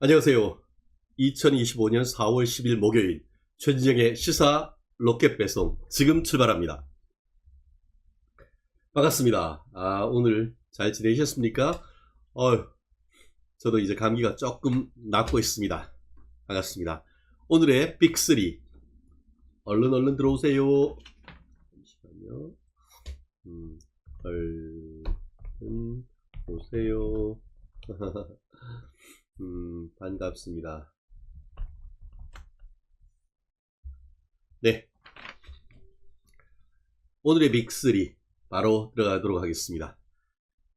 안녕하세요. 2025년 4월 10일 목요일 최진영의 시사 로켓 배송 지금 출발합니다. 반갑습니다. 아, 오늘 잘 지내셨습니까? 어휴, 저도 이제 감기가 조금 낫고 있습니다. 반갑습니다. 오늘의 빅3 얼른 얼른 들어오세요. 잠시만요. 음, 얼른 오세요. 음, 반갑습니다. 네. 오늘의 빅3 바로 들어가도록 하겠습니다.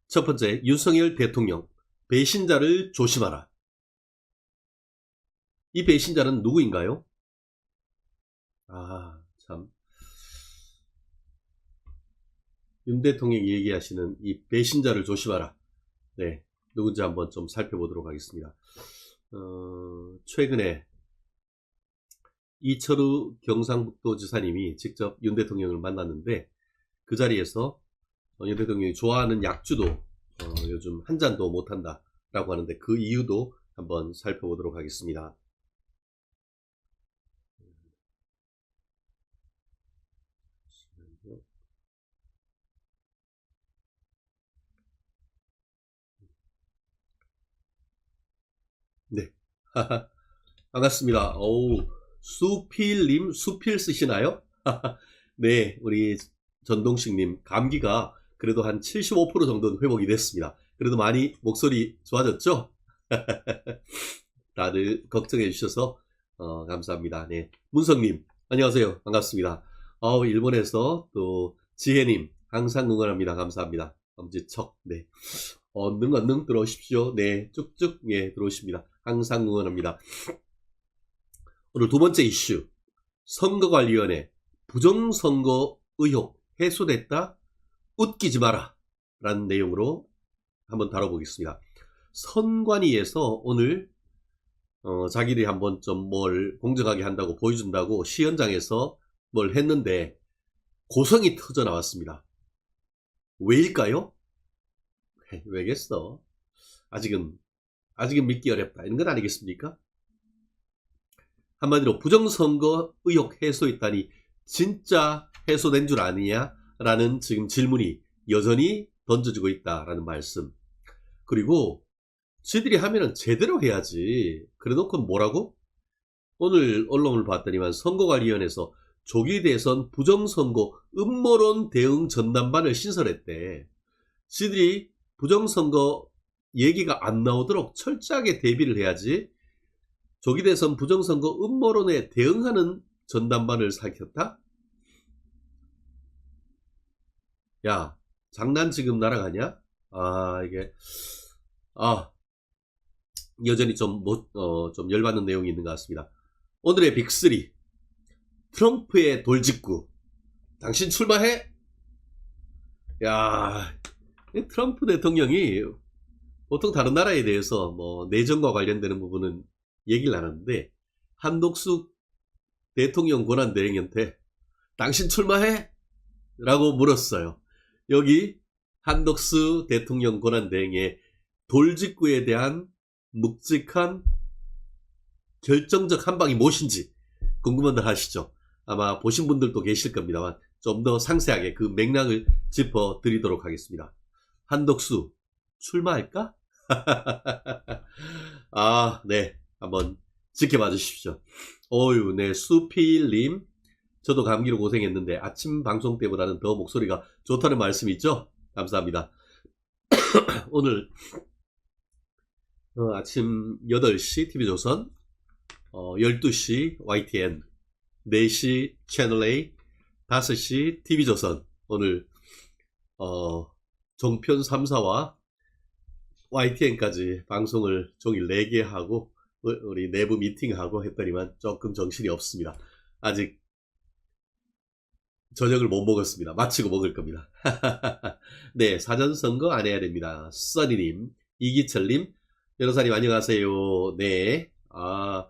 첫 번째, 윤석열 대통령, 배신자를 조심하라. 이 배신자는 누구인가요? 아, 참. 윤 대통령이 얘기하시는 이 배신자를 조심하라. 네. 누군지 한번 좀 살펴보도록 하겠습니다. 어, 최근에 이철우 경상북도 지사님이 직접 윤 대통령을 만났는데 그 자리에서 어, 윤 대통령이 좋아하는 약주도 어, 요즘 한 잔도 못한다 라고 하는데 그 이유도 한번 살펴보도록 하겠습니다. 네. 반갑습니다. 어우, 수필님, 수필 쓰시나요? 네, 우리 전동식님, 감기가 그래도 한 75% 정도는 회복이 됐습니다. 그래도 많이 목소리 좋아졌죠? 다들 걱정해 주셔서, 어, 감사합니다. 네. 문성님, 안녕하세요. 반갑습니다. 어 일본에서 또 지혜님, 항상 응원합니다. 감사합니다. 엄지척, 네. 얼른 얼른 들어오십시오. 네, 쭉쭉, 예, 들어오십니다. 항상 응원합니다. 오늘 두 번째 이슈. 선거관리위원회 부정선거 의혹 해소됐다? 웃기지 마라. 라는 내용으로 한번 다뤄보겠습니다. 선관위에서 오늘 어, 자기들이 한번 좀 뭘 공정하게 한다고 보여준다고 시연장에서 뭘 했는데 고성이 터져 나왔습니다. 왜일까요? 왜겠어? 아직은 아직은 믿기 어렵다. 이런 건 아니겠습니까? 한마디로 부정선거 의혹 해소했다니 진짜 해소된 줄 아니냐? 라는 지금 질문이 여전히 던져지고 있다라는 말씀. 그리고 지들이 하면은 제대로 해야지. 그래 놓고 뭐라고? 오늘 언론을 봤더니만 선거관리위원회에서 조기 대선 부정선거 음모론 대응 전담반을 신설했대. 지들이 부정선거 얘기가 안 나오도록 철저하게 대비를 해야지 조기 대선 부정선거 음모론에 대응하는 전담반을 살켰다? 야, 장난 지금 날아가냐? 아, 이게, 아, 여전히 좀, 못, 어, 좀 열받는 내용이 있는 것 같습니다. 오늘의 빅3. 트럼프의 돌직구. 당신 출마해? 야, 이 트럼프 대통령이 보통 다른 나라에 대해서 뭐 내정과 관련되는 부분은 얘기를 안 하는데 한독수 대통령 권한 대행한테 당신 출마해? 라고 물었어요. 여기 한덕수 대통령 권한 대행의 돌직구에 대한 묵직한 결정적 한방이 무엇인지 궁금한들 하시죠. 아마 보신 분들도 계실 겁니다만 좀 더 상세하게 그 맥락을 짚어 드리도록 하겠습니다. 한덕수 출마할까? 아, 네. 한번 지켜봐 주십시오. 어유, 네. 수필님. 저도 감기로 고생했는데 아침 방송 때보다는 더 목소리가 좋다는 말씀 있죠? 감사합니다. 오늘 어, 아침 8시 TV조선, 어, 12시 YTN, 4시 채널A, 5시 TV조선. 오늘 어, 종편 3사와 YTN까지 방송을 종일 4개 하고 우리 내부 미팅하고 했더니만 조금 정신이 없습니다. 아직 저녁을 못 먹었습니다. 마치고 먹을 겁니다. 네, 사전선거 안 해야 됩니다. 써니님, 이기철님, 변호사님 안녕하세요. 네, 아,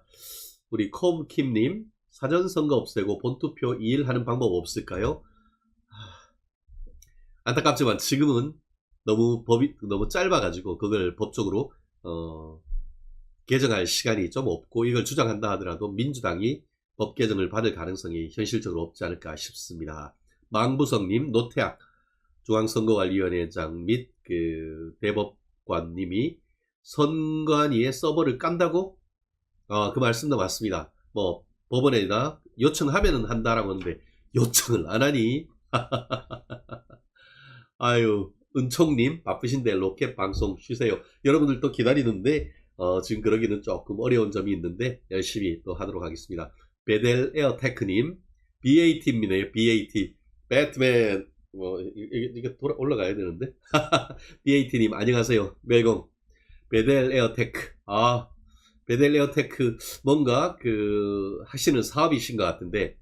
우리 콤킴님, 사전선거 없애고 본투표 2일 하는 방법 없을까요? 안타깝지만 지금은 너무 법이 너무 짧아가지고 그걸 법적으로 어, 개정할 시간이 좀 없고 이걸 주장한다 하더라도 민주당이 법 개정을 받을 가능성이 현실적으로 없지 않을까 싶습니다. 망부성님, 노태학 중앙선거관리위원회장 및 그 대법관님이 선관위의 서버를 깐다고? 아, 그 말씀도 맞습니다. 뭐 법원에다 요청하면은 한다라고 하는데 요청을 안 하니? 아유, 은총님 바쁘신데 로켓 방송 쉬세요. 여러분들도 기다리는데 어, 지금 그러기는 조금 어려운 점이 있는데 열심히 또 하도록 하겠습니다. 베델 에어테크님 BAT입니다. BAT 배트맨 뭐 이게, 이게 돌아 올라가야 되는데 BAT님 안녕하세요. 웰컴 베델 에어테크 아 베델 에어테크 뭔가 그 하시는 사업이신 것 같은데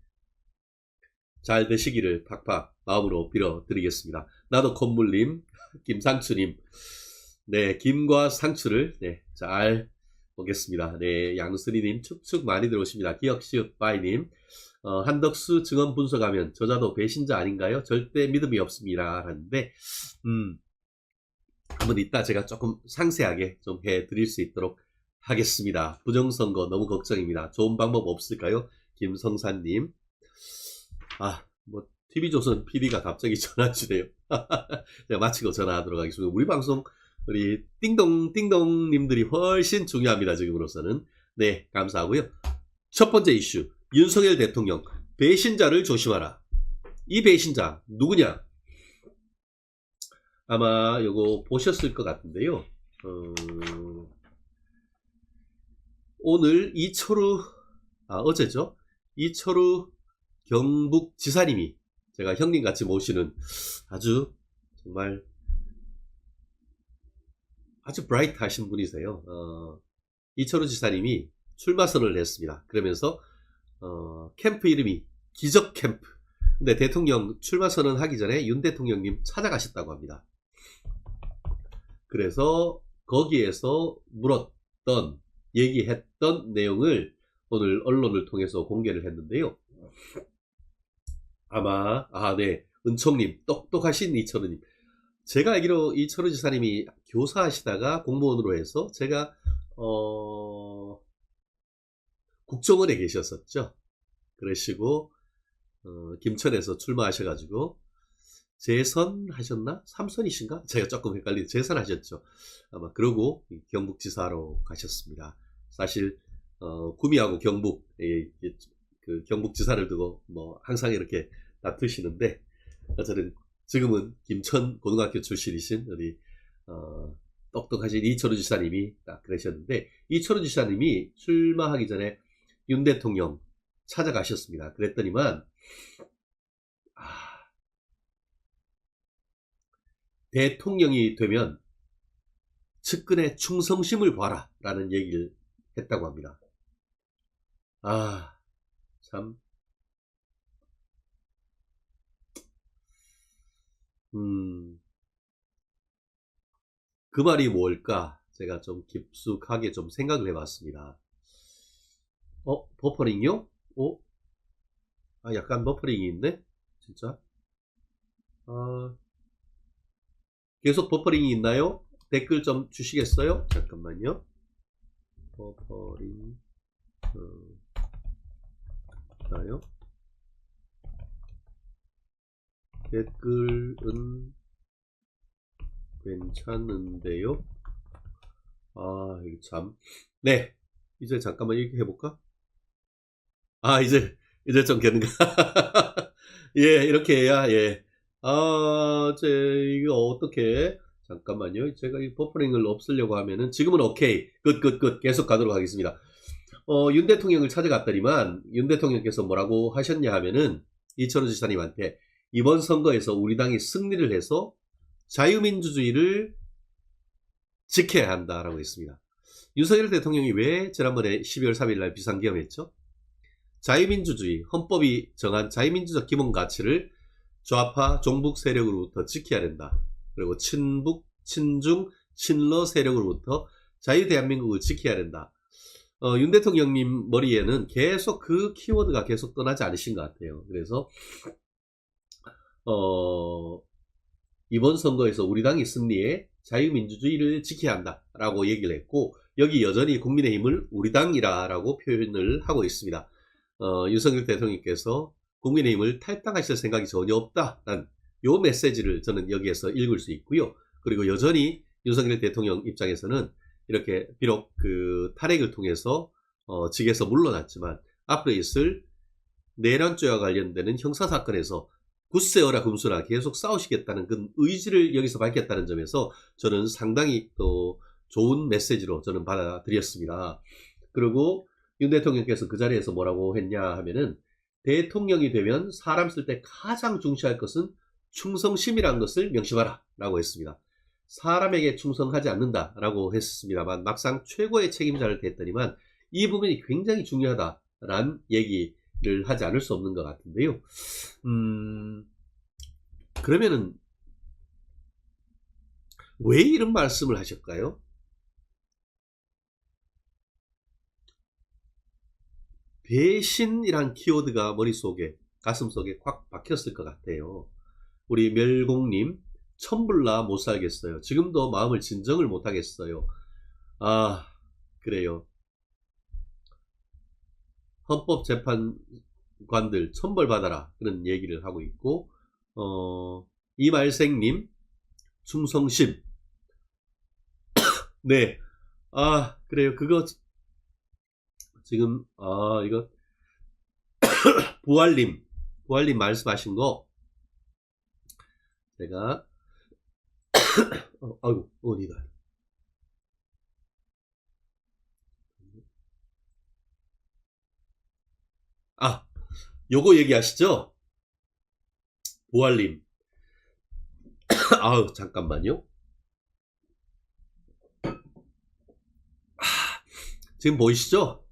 잘 되시기를 팍팍 마음으로 빌어드리겠습니다. 나도 건물님, 김상추님, 네 김과 상추를 네, 잘 보겠습니다. 네 양수리님 축축 많이 들어오십니다. 기억시읍 바이님, 어, 한덕수 증언 분석하면 저자도 배신자 아닌가요? 절대 믿음이 없습니다. 하는데 음 한번 이따 제가 조금 상세하게 좀 해드릴 수 있도록 하겠습니다. 부정선거 너무 걱정입니다. 좋은 방법 없을까요? 김성산님. 아, 뭐, TV조선 PD가 갑자기 전화 주네요. 제가 마치고 전화하도록 하겠습니다. 우리 방송, 우리 띵동, 띵동님들이 훨씬 중요합니다. 지금으로서는. 네, 감사하고요. 첫 번째 이슈. 윤석열 대통령, 배신자를 조심하라. 이 배신자, 누구냐? 아마 요거 보셨을 것 같은데요. 어, 오늘 이철우, 아, 어제죠? 이철우 경북 지사님이 제가 형님 같이 모시는 아주 정말 아주 브라이트 하신 분이세요. 어, 이철우 지사님이 출마선을 했습니다. 그러면서 어, 캠프 이름이 기적 캠프. 근데 대통령 출마 선언 하기 전에 윤 대통령님 찾아가셨다고 합니다. 그래서 거기에서 물었던 얘기했던 내용을 오늘 언론을 통해서 공개를 했는데요. 아마 아 네 은총님 똑똑하신 이철우님 제가 알기로 이철우 지사님이 교사하시다가 공무원으로 해서 제가 어 국정원에 계셨었죠. 그러시고 어, 김천에서 출마하셔가지고 재선하셨나? 삼선이신가? 제가 조금 헷갈리는데 재선하셨죠. 아마 그러고 경북지사로 가셨습니다. 사실 어, 구미하고 경북 예, 예, 그 경북지사를 두고 뭐 항상 이렇게 다투시는데 어쨌든 지금은 김천 고등학교 출신이신 우리 어, 똑똑하신 이철우 지사님이 딱 그러셨는데 이철우 지사님이 출마하기 전에 윤 대통령 찾아가셨습니다. 그랬더니만 아, 대통령이 되면 측근의 충성심을 봐라 라는 얘기를 했다고 합니다. 아, 참. 음, 그 말이 뭘까? 제가 좀 깊숙하게 좀 생각을 해봤습니다. 어, 버퍼링이요? 어? 아, 약간 버퍼링이 있네? 진짜? 아, 계속 버퍼링이 있나요? 댓글 좀 주시겠어요? 잠깐만요. 버퍼링, 어, 있나요? 댓글은 괜찮은데요? 아, 이거 참. 네. 이제 잠깐만 이렇게 해볼까? 아, 이제, 이제 좀 되는가? 예, 이렇게 해야, 예. 아, 제, 이거 어떻게, 잠깐만요. 제가 이 버퍼링을 없애려고 하면은, 지금은 오케이. 끝, 끝, 끝. 계속 가도록 하겠습니다. 어, 윤 대통령을 찾아갔더니만, 윤 대통령께서 뭐라고 하셨냐 하면은, 이철우 지사님한테, 이번 선거에서 우리 당이 승리를 해서 자유민주주의를 지켜야 한다라고 했습니다. 윤석열 대통령이 왜 지난번에 12월 3일 날 비상기험했죠? 자유민주주의, 헌법이 정한 자유민주적 기본 가치를 좌파 종북 세력으로부터 지켜야 된다. 그리고 친북, 친중, 친러 세력으로부터 자유 대한민국을 지켜야 된다. 어, 윤 대통령님 머리에는 계속 그 키워드가 계속 떠나지 않으신 것 같아요. 그래서 어, 이번 선거에서 우리 당이 승리해 자유민주주의를 지켜야 한다라고 얘기를 했고 여기 여전히 국민의힘을 우리 당이라라고 표현을 하고 있습니다. 어, 윤석열 대통령께서 국민의힘을 탈당하실 생각이 전혀 없다는 요 메시지를 저는 여기에서 읽을 수 있고요. 그리고 여전히 윤석열 대통령 입장에서는 이렇게 비록 그 탈핵을 통해서 어, 직에서 물러났지만 앞으로 있을 내란죄와 관련되는 형사 사건에서 굳세어라 금수라 계속 싸우시겠다는 그 의지를 여기서 밝혔다는 점에서 저는 상당히 또 좋은 메시지로 저는 받아들였습니다. 그리고 윤 대통령께서 그 자리에서 뭐라고 했냐 하면은 대통령이 되면 사람 쓸 때 가장 중시할 것은 충성심이라는 것을 명심하라 라고 했습니다. 사람에게 충성하지 않는다라고 했습니다만 막상 최고의 책임자를 됐더니만 이 부분이 굉장히 중요하다라는 얘기를 하지 않을 수 없는 것 같은데요. 음, 그러면은 왜 이런 말씀을 하실까요? 배신이란 키워드가 머릿속에 가슴속에 꽉 박혔을 것 같아요. 우리 멸공님 천불나 못 살겠어요. 지금도 마음을 진정을 못 하겠어요. 아 그래요. 헌법재판관들 천벌 받아라 그런 얘기를 하고 있고 어, 이말생님 충성심 네. 아, 그래요. 그거, 지금, 아, 이거, 부활님, 부활님 말씀하신 거, 제가, 어, 아이고, 어디가. 아, 요거 얘기하시죠? 부활님. 아우, 잠깐만요. 지금 보이시죠?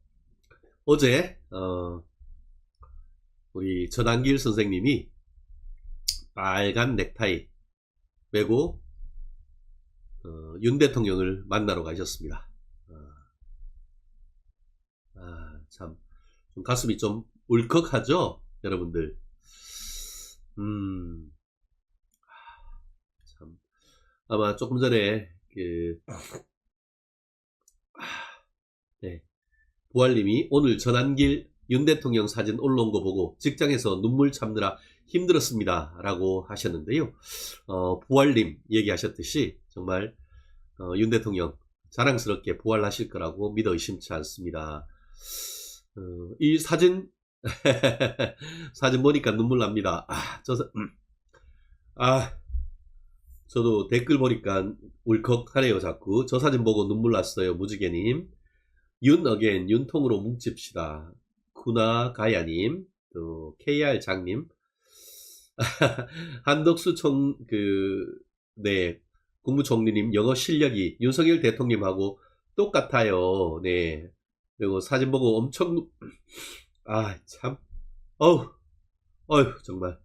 어제 어, 우리 전한길 선생님이 빨간 넥타이 메고 어, 윤 대통령을 만나러 가셨습니다. 아, 아, 참, 좀 가슴이 좀 울컥하죠, 여러분들. 음, 참, 아마 조금 전에 그 네. 부활님이 오늘 전한길 윤 대통령 사진 올라온 거 보고 직장에서 눈물 참느라 힘들었습니다. 라고 하셨는데요. 어, 부활님 얘기하셨듯이 정말 어, 윤 대통령 자랑스럽게 부활하실 거라고 믿어 의심치 않습니다. 어, 이 사진 사진 보니까 눈물 납니다. 아, 저, 음. 아, 저도 댓글 보니까 울컥하네요, 자꾸. 저 사진 보고 눈물 났어요, 무지개님. 윤 어겐 윤통으로 뭉칩시다. 구나 가야님, 또 KR 장님, 한덕수 총 그 네 국무총리님 영어 실력이 윤석열 대통령하고 똑같아요. 네 그리고 사진 보고 엄청 아 참 어우 어휴 정말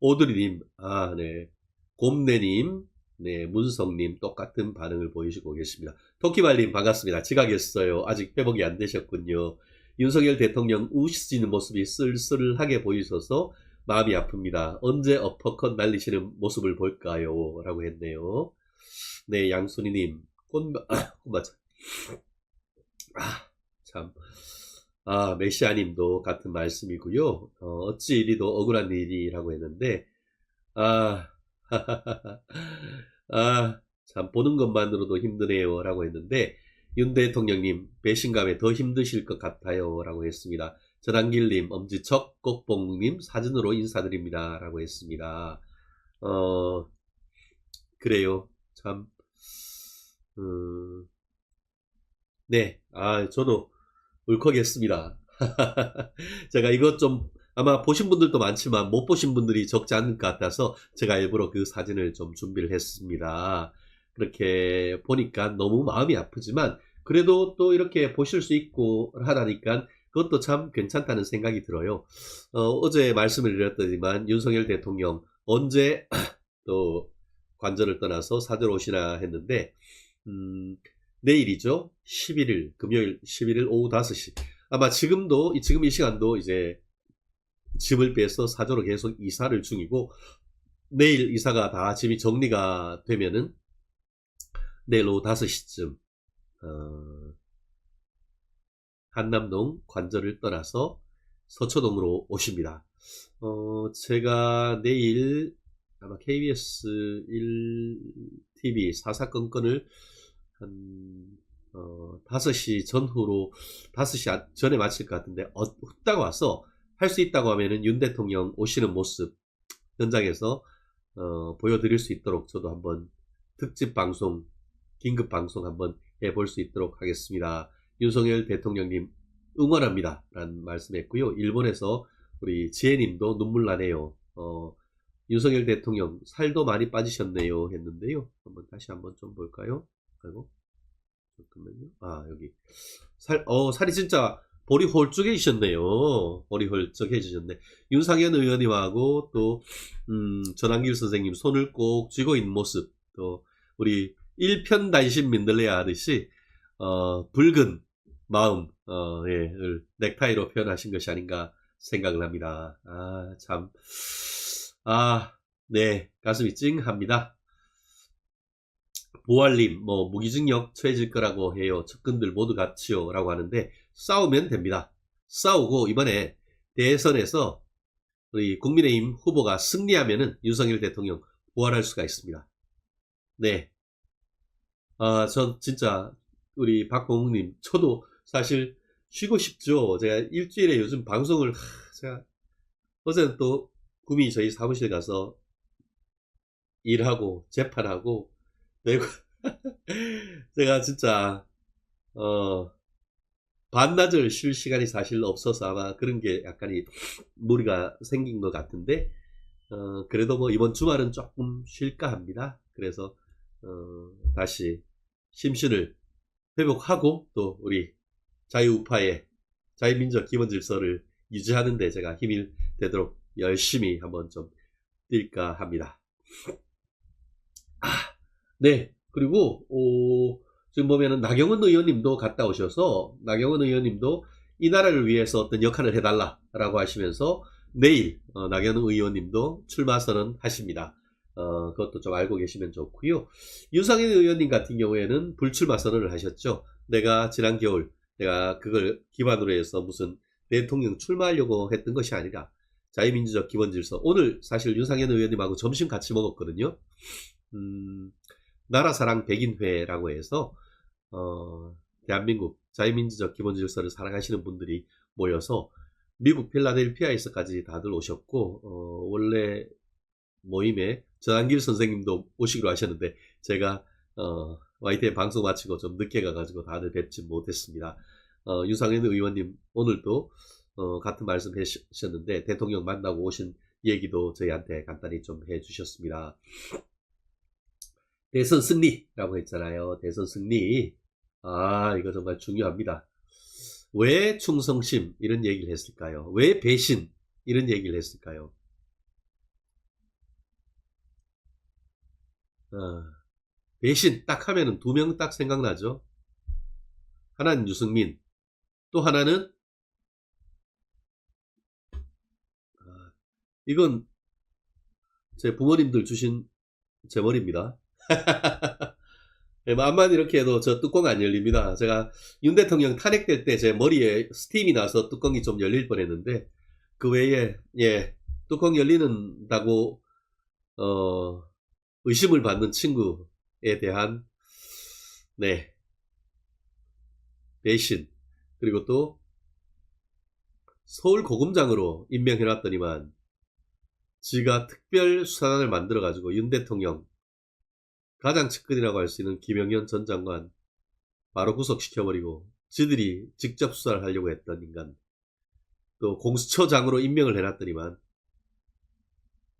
오드리님 아 네 곰내님 네, 문성님 똑같은 반응을 보이시고 계십니다. 토끼발님 반갑습니다. 지각했어요. 아직 회복이 안 되셨군요. 윤석열 대통령 우시는 모습이 쓸쓸하게 보이셔서 마음이 아픕니다. 언제 어퍼컷 날리시는 모습을 볼까요? 라고 했네요. 네, 양순이님, 꽃마, 꽃마차. 아, 참. 아, 메시아님도 같은 말씀이고요. 어, 어찌 이리도 억울한 일이라고 했는데, 아, 아, 참, 보는 것만으로도 힘드네요. 라고 했는데, 윤 대통령님, 배신감에 더 힘드실 것 같아요. 라고 했습니다. 전한길님, 엄지척, 꼭봉님, 사진으로 인사드립니다. 라고 했습니다. 어, 그래요. 참, 음, 네, 아, 저도 울컥했습니다. 제가 이것 좀 아마 보신 분들도 많지만 못 보신 분들이 적지 않을 것 같아서 제가 일부러 그 사진을 좀 준비를 했습니다. 그렇게 보니까 너무 마음이 아프지만 그래도 또 이렇게 보실 수 있고 하다니까 그것도 참 괜찮다는 생각이 들어요. 어, 제 말씀을 드렸더니만 윤석열 대통령 언제 또 관절을 떠나서 사절 오시나 했는데 음, 내일이죠. 11일 금요일 11일 오후 5시 아마 지금도 지금 이 시간도 이제 집을 빼서 사저로 계속 이사를 중이고 내일 이사가 다 집이 정리가 되면은 내일 오후 5시쯤 어, 한남동 관절을 떠나서 서초동으로 오십니다. 어, 제가 내일 아마 KBS 1TV 사사건건을 한 어, 5시 전후로 5시 아- 전에 마칠 것 같은데 어, 후딱 와서 할 수 있다고 하면은 윤 대통령 오시는 모습 현장에서 어, 보여드릴 수 있도록 저도 한번 특집 방송, 긴급 방송 한번 해볼 수 있도록 하겠습니다. 윤석열 대통령님 응원합니다. 라는 말씀했고요. 일본에서 우리 지혜님도 눈물 나네요. 어, 윤석열 대통령 살도 많이 빠지셨네요. 했는데요. 한번 다시 한번 좀 볼까요? 아이고. 잠깐만요. 아, 여기. 살, 어, 살이 진짜 볼이 홀쭉해지셨네요. 볼이 홀쭉해지셨네. 윤상현 의원님하고 또, 음, 전한길 선생님 손을 꼭 쥐고 있는 모습, 또, 우리 일편단심 민들레야 하듯이, 어, 붉은 마음, 어, 예, 을 넥타이로 표현하신 것이 아닌가 생각을 합니다. 아, 참. 아, 네. 가슴이 찡합니다. 보알님, 뭐, 무기징역 처해질 거라고 해요. 측근들 모두 같이요. 라고 하는데, 싸우면 됩니다. 싸우고, 이번에 대선에서 우리 국민의힘 후보가 승리하면은 윤석열 대통령 부활할 수가 있습니다. 네. 아, 전 진짜, 우리 박봉욱님, 저도 사실 쉬고 싶죠. 제가 일주일에 요즘 방송을, 하, 제가, 어제는 또, 구미 저희 사무실 가서 일하고, 재판하고, 내고, 제가 진짜, 어, 반나절 쉴 시간이 사실 없어서 아마 그런 게 약간이 무리가 생긴 것 같은데, 어, 그래도 뭐 이번 주말은 조금 쉴까 합니다. 그래서, 어, 다시 심신을 회복하고 또 우리 자유우파의 자유민족 기본 질서를 유지하는데 제가 힘이 되도록 열심히 한번 좀 뛸까 합니다. 아, 네. 그리고, 오, 지금 보면은 나경원 의원님도 갔다 오셔서 나경원 의원님도 이 나라를 위해서 어떤 역할을 해달라라고 하시면서 내일 어, 나경원 의원님도 출마 선언 하십니다. 어, 그것도 좀 알고 계시면 좋고요. 윤상현 의원님 같은 경우에는 불출마 선언을 하셨죠. 내가 지난 겨울 내가 그걸 기반으로 해서 무슨 대통령 출마하려고 했던 것이 아니라 자유민주적 기본질서. 오늘 사실 윤상현 의원님하고 점심 같이 먹었거든요. 음, 나라사랑 백인회라고 해서 어, 대한민국 자유민주적 기본질서를 사랑하시는 분들이 모여서 미국 필라델피아에서까지 다들 오셨고 어, 원래 모임에 전한길 선생님도 오시기로 하셨는데 제가 어, YTN 방송 마치고 좀 늦게 가가지고 다들 뵙지 못했습니다. 어, 유상현 의원님 오늘도 어, 같은 말씀 하셨는데 대통령 만나고 오신 얘기도 저희한테 간단히 좀 해주셨습니다. 대선 승리라고 했잖아요. 대선 승리. 아, 이거 정말 중요합니다. 왜 충성심 이런 얘기를 했을까요? 왜 배신 이런 얘기를 했을까요? 어, 배신 딱 하면은 두 명 딱 생각나죠. 하나는 유승민, 또 하나는 이건 제 부모님들 주신 제 머리입니다. 네, 맘만 이렇게 해도 저 뚜껑 안 열립니다. 제가 윤 대통령 탄핵될 때 제 머리에 스팀이 나서 뚜껑이 좀 열릴 뻔했는데 그 외에 예 뚜껑 열리는다고 어, 의심을 받는 친구에 대한 네 배신 그리고 또 서울 고검장으로 임명해놨더니만 지가 특별 수사단을 만들어 가지고 윤 대통령 가장 측근이라고 할 수 있는 김영현 전 장관 바로 구속시켜버리고 지들이 직접 수사를 하려고 했던 인간 또 공수처장으로 임명을 해놨더니만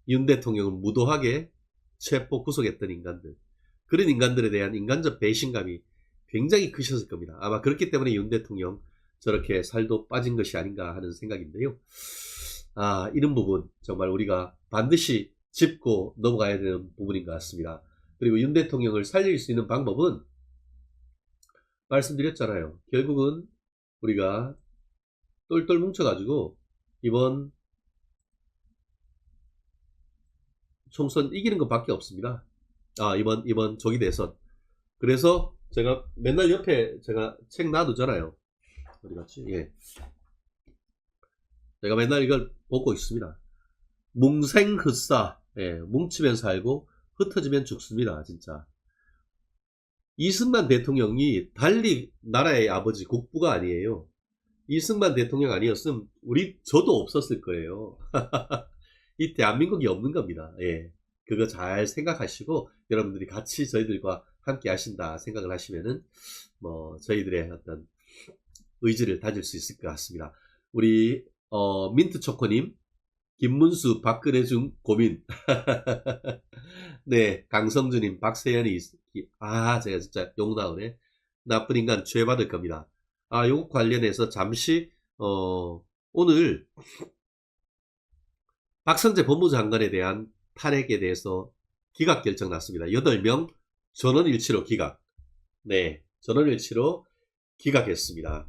윤 대통령은 무도하게 체포 구속했던 인간들 그런 인간들에 대한 인간적 배신감이 굉장히 크셨을 겁니다. 아마 그렇기 때문에 윤 대통령 저렇게 살도 빠진 것이 아닌가 하는 생각인데요. 아 이런 부분 정말 우리가 반드시 짚고 넘어가야 되는 부분인 것 같습니다. 그리고 윤 대통령을 살릴 수 있는 방법은 말씀드렸잖아요. 결국은 우리가 똘똘 뭉쳐가지고 이번 총선 이기는 것밖에 없습니다. 아 이번 이번 조기 대선. 그래서 제가 맨날 옆에 제가 책 놔두잖아요. 어디 갔지? 예. 제가 맨날 이걸 보고 있습니다. 뭉생흡사. 예, 뭉치면 살고 흩어지면 죽습니다. 진짜. 이승만 대통령이 달리 나라의 아버지 국부가 아니에요. 이승만 대통령 아니었으면 우리 저도 없었을 거예요. 이 대한민국이 없는 겁니다. 예. 그거 잘 생각하시고 여러분들이 같이 저희들과 함께 하신다 생각을 하시면은 뭐 저희들의 어떤 의지를 다질 수 있을 것 같습니다. 우리 어, 민트 초코님, 김문수, 박근혜중 고민. 네, 강성주님, 박세현이 아 제가 진짜 욕 나오네. 나쁜 인간 죄 받을 겁니다. 아, 요거 관련해서 잠시 어, 오늘 박성재 법무장관에 대한 탄핵에 대해서 기각 결정 났습니다. 8명 전원일치로 기각. 네, 전원일치로 기각했습니다.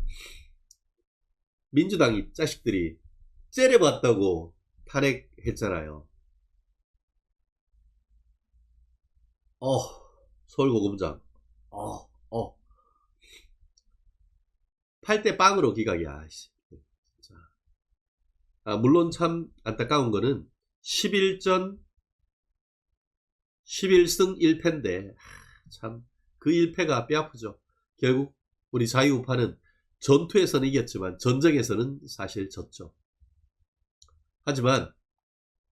민주당 이 자식들이 째려봤다고 탄핵했잖아요. 어, 서울고검장. 어, 어. 8대 빵으로 기각이야. 씨. 진짜. 아, 물론 참 안타까운 거는 11전 11승 1패인데 참 그 1패가 뼈아프죠. 결국 우리 자유우파는 전투에서는 이겼지만 전쟁에서는 사실 졌죠. 하지만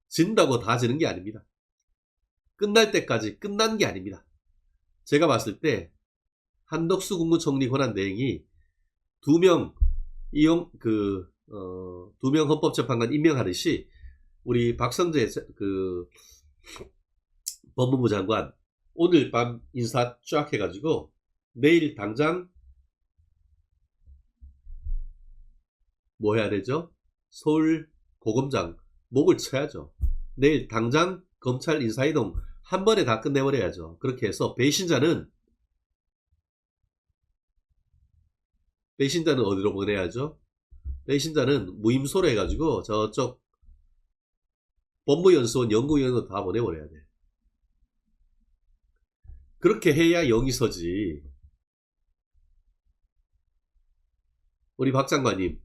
진다고 다 지는 게 아닙니다. 끝날 때까지 끝난 게 아닙니다. 제가 봤을 때 한덕수 국무총리 권한대행이 두명 이용 그 어, 두 명 헌법재판관 임명하듯이 우리 박성재 그 법무부 장관 오늘 밤 인사 쫙 해가지고 내일 당장 뭐 해야 되죠? 서울 고검장 목을 쳐야죠. 내일 당장 검찰 인사이동 한 번에 다 끝내버려야죠. 그렇게 해서 배신자는 배신자는 어디로 보내야죠? 배신자는 무임소로 해가지고 저쪽 법무연수원 연구위원으로 다 보내버려야 돼. 그렇게 해야 영이 서지. 우리 박 장관님,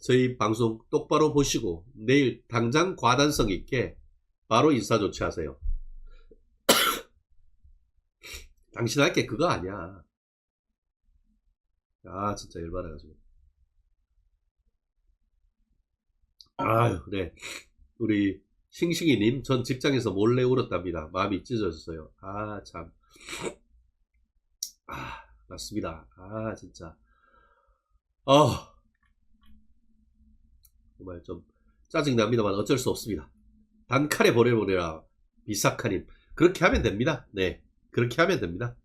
저희 방송 똑바로 보시고 내일 당장 과단성 있게 바로 인사 조치하세요. 당신 할 게 그거 아니야. 아, 진짜 열받아가지고. 아유, 네. 우리 싱싱이님, 전 직장에서 몰래 울었답니다. 마음이 찢어졌어요. 아, 참. 아, 맞습니다. 아, 진짜. 아, 정말 좀 짜증납니다만 어쩔 수 없습니다. 단칼에 보내보내라. 비사카님. 그렇게 하면 됩니다. 네. 그렇게 하면 됩니다.